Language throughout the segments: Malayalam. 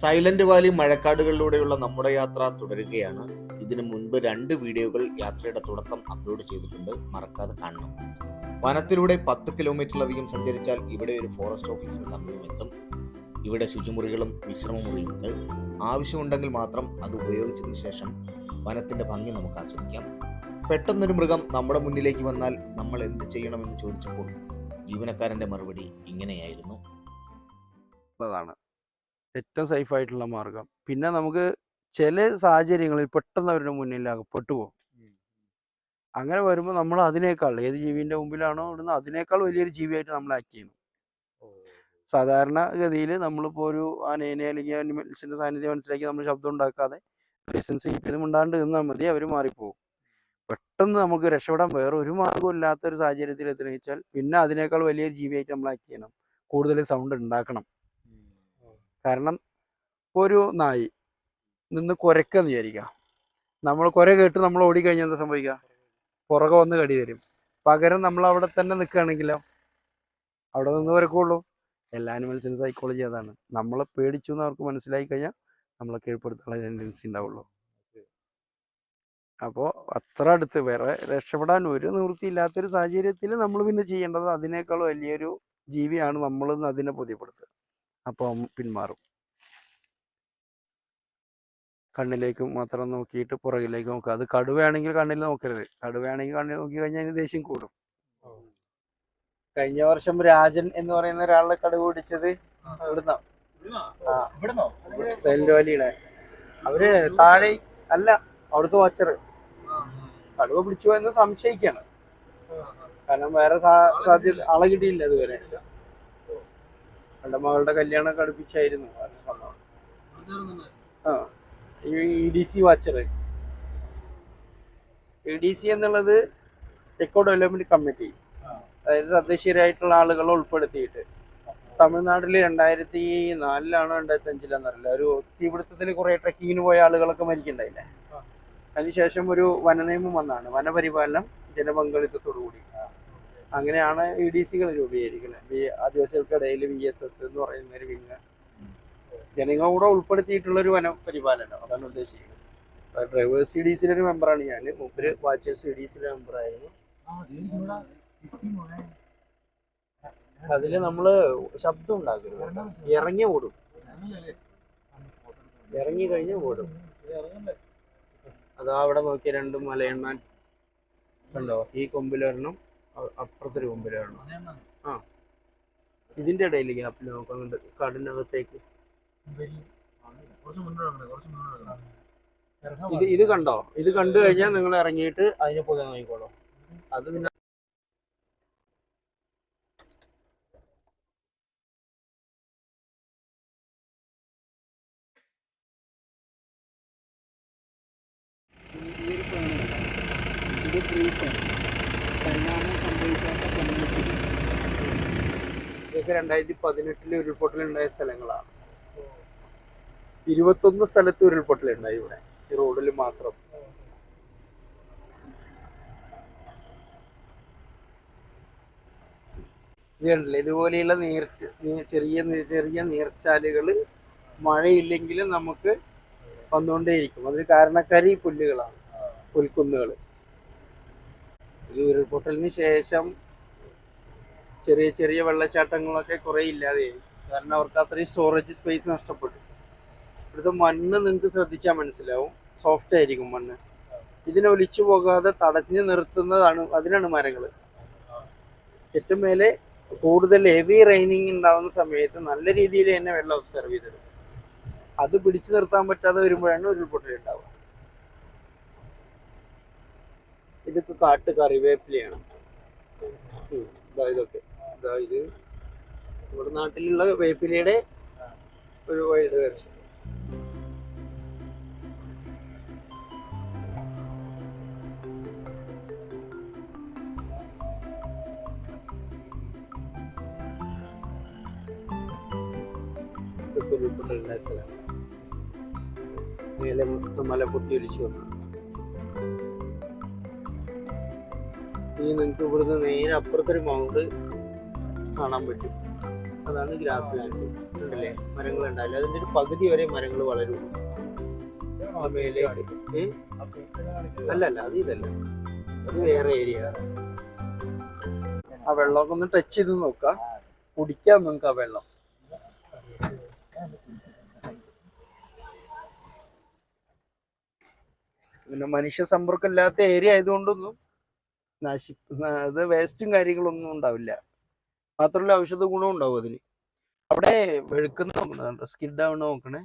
സൈലന്റ് വാലി മഴക്കാടുകളിലൂടെയുള്ള നമ്മുടെ യാത്ര തുടരുകയാണ്. ഇതിനു മുൻപ് രണ്ട് വീഡിയോകൾ യാത്രയുടെ തുടക്കം അപ്ലോഡ് ചെയ്തിട്ടുണ്ട്. മറക്കാതെ കാണണം. വനത്തിലൂടെ പത്ത് കിലോമീറ്ററിലധികം സഞ്ചരിച്ചാൽ ഇവിടെ ഒരു ഫോറസ്റ്റ് ഓഫീസിന് സമീപം എത്തും. ഇവിടെ ശുചിമുറികളും വിശ്രമമുറിയുമുണ്ട് ആവശ്യമുണ്ടെങ്കിൽ മാത്രം അത് ഉപയോഗിച്ചതിന് ശേഷം വനത്തിന്റെ ഭംഗി നമുക്ക് ആസ്വദിക്കാം. പെട്ടെന്നൊരു മൃഗം നമ്മുടെ മുന്നിലേക്ക് വന്നാൽ നമ്മൾ എന്ത് ചെയ്യണമെന്ന് ചോദിച്ചപ്പോൾ ജീവനക്കാരന്റെ മറുപടി ഇങ്ങനെയായിരുന്നു. ഉള്ളതാണ് ഏറ്റവും സേഫ് ആയിട്ടുള്ള മാർഗം പിന്നെ നമുക്ക് ചില സാഹചര്യങ്ങളിൽ പെട്ടെന്ന് അവരുടെ മുന്നിൽ അകപ്പെട്ടു പോകും. അങ്ങനെ വരുമ്പോൾ നമ്മൾ അതിനേക്കാൾ ഏത് ജീവിന്റെ മുമ്പിലാണോ ഇവിടുന്ന് അതിനേക്കാൾ വലിയൊരു ജീവിയായിട്ട് നമ്മൾ ആക്ട് ചെയ്യണം. സാധാരണ ഗതിയിൽ നമ്മളിപ്പോൾ ഒരു ആനേനെ അല്ലെങ്കിൽ അനിമൽസിന്റെ സാന്നിധ്യം മനസ്സിലാക്കി നമ്മൾ ശബ്ദം ഉണ്ടാക്കാതെ ലൈസൻസ് ഇപ്പം ഉണ്ടാണ്ട് നിന്നാൽ മതി അവർ മാറിപ്പോകും പെട്ടെന്ന് നമുക്ക് രക്ഷപ്പെടാൻ വേറെ ഒരു മാർഗവും ഇല്ലാത്ത ഒരു സാഹചര്യത്തിൽ എത്തിച്ചാൽ പിന്നെ അതിനേക്കാൾ വലിയൊരു ജീവിയായിട്ട് നമ്മൾ ആക്ട് ചെയ്യണം. കൂടുതൽ സൗണ്ട് ഉണ്ടാക്കണം. കാരണം ഒരു നായി നിന്ന് കുരക്കെന്ന് വിചാരിക്കുക നമ്മൾ കുര കേട്ട് നമ്മൾ ഓടിക്കഴിഞ്ഞാൽ എന്താ സംഭവിക്കുക പുറകെ വന്ന് കടി തരും. പകരം നമ്മൾ അവിടെ തന്നെ നിൽക്കുകയാണെങ്കിലോ അവിടെ നിന്ന് കുരക്കുള്ളൂ. എല്ലാ ആനിമൽസിനും സൈക്കോളജി അതാണ്. നമ്മളെ പേടിച്ചു എന്ന് അവർക്ക് മനസ്സിലായി കഴിഞ്ഞാൽ നമ്മളെ കീഴ്പ്പെടുത്താനുള്ള ടെൻഡൻസി ഉണ്ടാവുള്ളൂ. അപ്പോൾ അത്ര അടുത്ത് വേറെ രക്ഷപ്പെടാൻ ഒരു നിവൃത്തിയില്ലാത്തൊരു സാഹചര്യത്തിൽ നമ്മൾ പിന്നെ ചെയ്യേണ്ടത് അതിനേക്കാൾ വലിയൊരു ജീവിയാണ് നമ്മൾ അതിനെ ബോധ്യപ്പെടുത്തുക. അപ്പം പിന്മാറും. കണ്ണിലേക്ക് മാത്രം നോക്കിയിട്ട് പുറകിലേക്ക് നോക്കുക. അത് കടുവയാണെങ്കിൽ കണ്ണിൽ നോക്കരുത്. കടുവയാണെങ്കിൽ കണ്ണിൽ നോക്കി കഴിഞ്ഞാൽ അതിന് ദേഷ്യം കൂടും. കഴിഞ്ഞ വർഷം രാജൻ എന്ന് പറയുന്ന ഒരാളുടെ കടുവ പിടിച്ചത് ഇവിടുന്ന? സൈലന്റ് വാലിയുടെ. അവർ താഴെ അല്ല അവിടുത്തെ വാച്ചർ കടുവ പിടിച്ചു എന്ന് സംശയിക്കാണ്. കാരണം വേറെ സാധ്യത ആളെ കിട്ടിയില്ല ഇതുവരെ. എന്റെ മകളുടെ കല്യാണം കടുപ്പിച്ചായിരുന്നു ആ ഒരു സംഭവം. ആ. E D C watcher E D C എന്നുള്ളത് എക്കോ ഡെവലപ്മെന്റ് കമ്മിറ്റി അതായത് തദ്ദേശീയരായിട്ടുള്ള ആളുകളെ ഉൾപ്പെടുത്തിയിട്ട്. തമിഴ്നാട്ടിൽ രണ്ടായിരത്തി നാലിലാണോ രണ്ടായിരത്തി അഞ്ചിലാണെന്ന് അറിയില്ല ഒരു തീപിടുത്തത്തിൽ കുറെ ട്രക്കിങ്ങിന് പോയ ആളുകളൊക്കെ മരിക്കണ്ടായില്ലേ അതിനുശേഷം ഒരു വനനിയമം വന്നാണ്. വനപരിപാലനം ജനപങ്കാളിത്തത്തോടു കൂടി അങ്ങനെയാണ് ഇ ഡി സികൾ രൂപീകരിക്കുന്നത്. ഈ ആദിവാസികൾക്കിടയിൽ വി എസ് എസ് എന്ന് പറയുന്ന ഒരു വിങ്. ജനങ്ങൾ കൂടെ ഉൾപ്പെടുത്തിയിട്ടുള്ള ഒരു വനപരിപാലനം അതാണ് ഉദ്ദേശിക്കുന്നത്. ഡ്രൈവേഴ്സ് സി ഡി സിയിലെ ഒരു മെമ്പറാണ് ഞാൻ. മുമ്പ് വാച്ചേഴ്സ് സി ഡി സിയിലെ മെമ്പറായിരുന്നു അതിൽ നമ്മൾ ശബ്ദം ഉണ്ടാക്കരുത്. ഇറങ്ങി ഓടും. ഇറങ്ങി കഴിഞ്ഞ് ഓടും. അതാ അവിടെ നോക്കിയ രണ്ട് മലയണ്ണാൻ. കണ്ടോ? ഈ കൊമ്പിലൊരെണ്ണം അപ്പുറത്തൊരു കൊമ്പിലാണ് ആ. ഇതിന്റെ ഇടയിൽ ഗ്യാപ്പിൽ കാടിനകത്തേക്ക്. മുന്നോട്ട് കുറച്ച് മുന്നോട്ട് ഇത് ഇത് കണ്ടോ? ഇത് കണ്ടു കഴിഞ്ഞാൽ നിങ്ങൾ ഇറങ്ങിയിട്ട് അതിനെ പോയി നോക്കിക്കോളൂ. അത് പിന്നെ പരിണാമം സംഭവിക്കാത്ത പെൺകുട്ടി ഇതൊക്കെ രണ്ടായിരത്തി പതിനെട്ടിലെ ഉരുൾപൊട്ടൽ ഉണ്ടായ സ്ഥലങ്ങളാണ്. ഇരുപത്തൊന്ന് സ്ഥലത്ത് ഉരുൾപൊട്ടൽ ഉണ്ടായി ഇവിടെ. ഈ റോഡിൽ മാത്രം. ഇതുണ്ടല്ലോ ഇതുപോലെയുള്ള നീർച്ച ചെറിയ ചെറിയ നീർച്ചാലുകൾ മഴയില്ലെങ്കിലും നമുക്ക് വന്നുകൊണ്ടേയിരിക്കും. അതിന് കാരണക്കാരി പുല്ലുകളാണ്. പുൽക്കുന്നുകൾ ഈ ഉരുൾപൊട്ടലിന് ശേഷം ചെറിയ ചെറിയ വെള്ളച്ചാട്ടങ്ങളൊക്കെ കുറേ ഇല്ലാതെയായി. കാരണം അവർക്ക് അത്രയും സ്റ്റോറേജ് സ്പേസ് നഷ്ടപ്പെട്ടു. ഇവിടുത്തെ മണ്ണ് നിങ്ങൾക്ക് ശ്രദ്ധിച്ചാൽ മനസ്സിലാവും. സോഫ്റ്റ് ആയിരിക്കും മണ്ണ്. ഇതിനെ ഒലിച്ചു പോകാതെ തടഞ്ഞു നിർത്തുന്നതാണ് അതിനാണ് മരങ്ങൾ ഏറ്റവും മേലെ കൂടുതൽ ഹെവി റെയിനിങ് ഉണ്ടാവുന്ന സമയത്ത് നല്ല രീതിയിൽ തന്നെ വെള്ളം ഒബ്സർവ് ചെയ്തെടുക്കും അത് പിടിച്ചു നിർത്താൻ പറ്റാതെ വരുമ്പോഴാണ് ഉരുൾപൊട്ടൽ ഉണ്ടാവുക ഇതൊക്കെ കാട്ട് കറിവേപ്പിലയാണ്. ഇതാ ഇതൊക്കെ. ഇതാ ഇത് നമ്മുടെ നാട്ടിലുള്ള വേപ്പിലയുടെ ഒരു വൈഡ് വേർഷൻ. ഇതൊക്കെ ഒലിച്ചു വന്നു ഇനി നിങ്ങൾക്ക് ഇവിടുന്ന് നേരെ അപ്പുറത്തൊരു മൗണ്ട് കാണാൻ പറ്റും. അതാണ് ഗ്രാസ് ലാൻഡ് ഉണ്ടല്ലേ മരങ്ങൾ ഉണ്ടാവില്ല? അതിന്റെ ഒരു പകുതി വരെ മരങ്ങൾ വളരും. അല്ലല്ല അത് ഇതല്ല. അത് വേറെ ഏരിയ ആ വെള്ളമൊക്കെ ഒന്ന് ടച്ച് ചെയ്ത് നോക്കാം. കുടിക്കാം നമുക്ക് ആ വെള്ളം. പിന്നെ മനുഷ്യ സമ്പർക്കം ഇല്ലാത്ത ഏരിയ ആയതുകൊണ്ടൊന്നും നശി അത് വേസ്റ്റും കാര്യങ്ങളൊന്നും ഉണ്ടാവില്ല. മാത്രമല്ല ഔഷധ ഗുണവും ഉണ്ടാവും അതിന്. അവിടെ വെളുക്കുന്ന സ്കിഡ് ആവണ നോക്കണേ.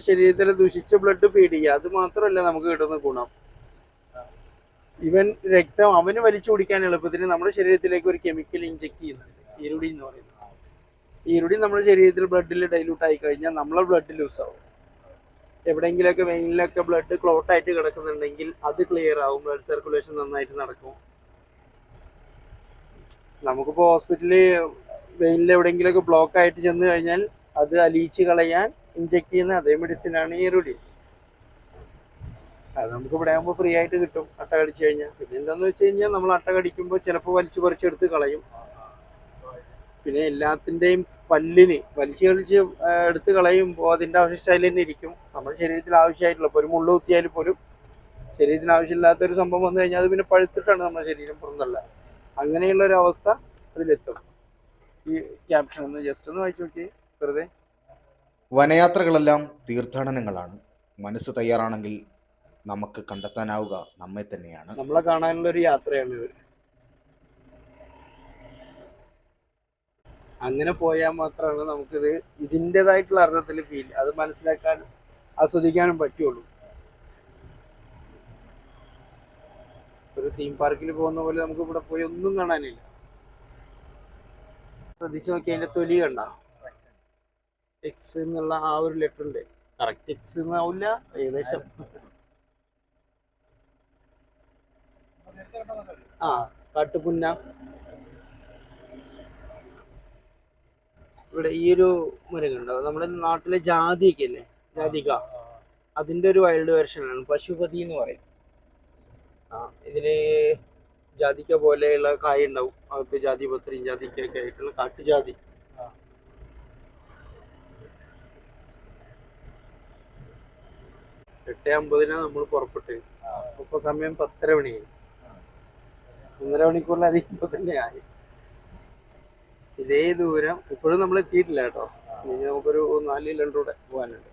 നമ്മുടെ ശരീരത്തിൽ ദുഷിച്ച ബ്ലഡ് ഫീഡ് ചെയ്യുക. അത് മാത്രമല്ല നമുക്ക് കിട്ടുന്ന ഗുണം. ഇവൻ രക്തം അവന് വലിച്ചു കുടിക്കാൻ എളുപ്പത്തിന് നമ്മുടെ ശരീരത്തിലേക്ക് ഒരു കെമിക്കൽ ഇഞ്ചെക്ട് ചെയ്യുന്നുണ്ട്. ഈരുടി എന്ന് പറയുന്നത്. ഈരുടി നമ്മുടെ ശരീരത്തിൽ ബ്ലഡിൽ ഡൈലൂട്ട് ആയി കഴിഞ്ഞാൽ നമ്മളെ ബ്ലഡ് ലൂസ് ആവും. എവിടെയെങ്കിലൊക്കെ വെയിനിലൊക്കെ ബ്ലഡ് ക്ലോട്ട് ആയിട്ട് കിടക്കുന്നുണ്ടെങ്കിൽ അത് ക്ലിയർ ആവും. ബ്ലഡ് സർക്കുലേഷൻ നന്നായിട്ട് നടക്കും. നമുക്കിപ്പോൾ ഹോസ്പിറ്റലിൽ വെയിനിൽ എവിടെയെങ്കിലൊക്കെ ബ്ലോക്ക് ആയിട്ട് ചെന്ന് കഴിഞ്ഞാൽ അത് അലിയിച്ച് കളയാൻ ഇഞ്ചെക്ട് ചെയ്യുന്ന അതേ മെഡിസിൻ ആണ് ഈരുടി അത് നമുക്ക് ഇവിടെ ആകുമ്പോൾ ഫ്രീ ആയിട്ട് കിട്ടും അട്ട കടിച്ചു കഴിഞ്ഞാൽ പിന്നെ എന്താന്ന് വെച്ച് കഴിഞ്ഞാൽ നമ്മൾ അട്ട കടിക്കുമ്പോൾ ചിലപ്പോൾ വലിച്ചു പറിച്ചെടുത്ത് കളയും. പിന്നെ എല്ലാത്തിന്റെയും പല്ലിന് വലിച്ചു കളിച്ച് എടുത്ത് കളയുമ്പോൾ അതിന്റെ അവശിഷ്ടം തന്നെ ഇരിക്കും. നമ്മുടെ ശരീരത്തിൽ ആവശ്യമായിട്ടുള്ള ഇപ്പോൾ ഒരു മുള്ളു കുത്തിയാൽ പോലും ശരീരത്തിന് ആവശ്യമില്ലാത്ത ഒരു സംഭവം വന്നു കഴിഞ്ഞാൽ അത് പിന്നെ പഴുത്തിട്ടാണ് നമ്മുടെ ശരീരം പുറന്തള്ള. അങ്ങനെയുള്ള ഒരു അവസ്ഥ അതിലെത്തും. ഈ ക്യാപ്ഷൻ ഒന്ന് ജസ്റ്റ് ഒന്ന് വായിച്ചു നോക്കി വെറുതെ. വനയാത്രകളെല്ലാം തീർത്ഥാടനങ്ങളാണ്. മനസ്സ് തയ്യാറാണെങ്കിൽ നമുക്ക് കണ്ടെത്താനാവുക നമ്മെ തന്നെയാണ്. നമ്മളെ കാണാനുള്ള ഒരു യാത്രയാണിത് അങ്ങനെ പോയാൽ മാത്രമാണ് നമുക്കിത് ഇതിന്റെതായിട്ടുള്ള അർത്ഥത്തിൽ ഫീൽ അത് മനസ്സിലാക്കാൻ ആസ്വദിക്കാനും പറ്റുള്ളൂ. ഒരു തീം പാർക്കിൽ പോകുന്ന പോലെ നമുക്ക് ഇവിടെ പോയി ഒന്നും കാണാനില്ല. ശ്രദ്ധിച്ചു നോക്കി അതിന്റെ തൊലി കണ്ട. എക്സ് എന്നുള്ള ആ ഒരു ലെറ്റർ ഉണ്ട്. കറക്റ്റ് എക്സ് എന്നാവില്ല ഏകദേശം. ആ കാട്ടുപുന്ന. ഇവിടെ ഈ ഒരു മരം കണ്ടോ നമ്മുടെ നാട്ടിലെ ജാതിയൊക്കെ അല്ലേ ജാതിക. അതിന്റെ ഒരു വൈൽഡ് വെർഷനാണ് പശുപതി എന്ന് പറയും. ആ ഇതിൽ ജാതിക്ക പോലെയുള്ള കായ ഉണ്ടാവും. അവർക്ക് ജാതി പത്രിയും ജാതിക്കൊക്കെ ആയിട്ടുള്ള കാട്ടുജാതി. എട്ട് അമ്പതിനാണ് നമ്മൾ പുറപ്പെട്ട്. ഇപ്പൊ സമയം പത്തര മണിയായി ഒന്നര മണിക്കൂറിലധികം തന്നെ ആയി. ഇതേ ദൂരം ഇപ്പോഴും നമ്മൾ എത്തിയിട്ടില്ല കേട്ടോ. ഇനി നമുക്കൊരു നാല് കിലോമീറ്റർ കൂടെ പോകാനുണ്ട്.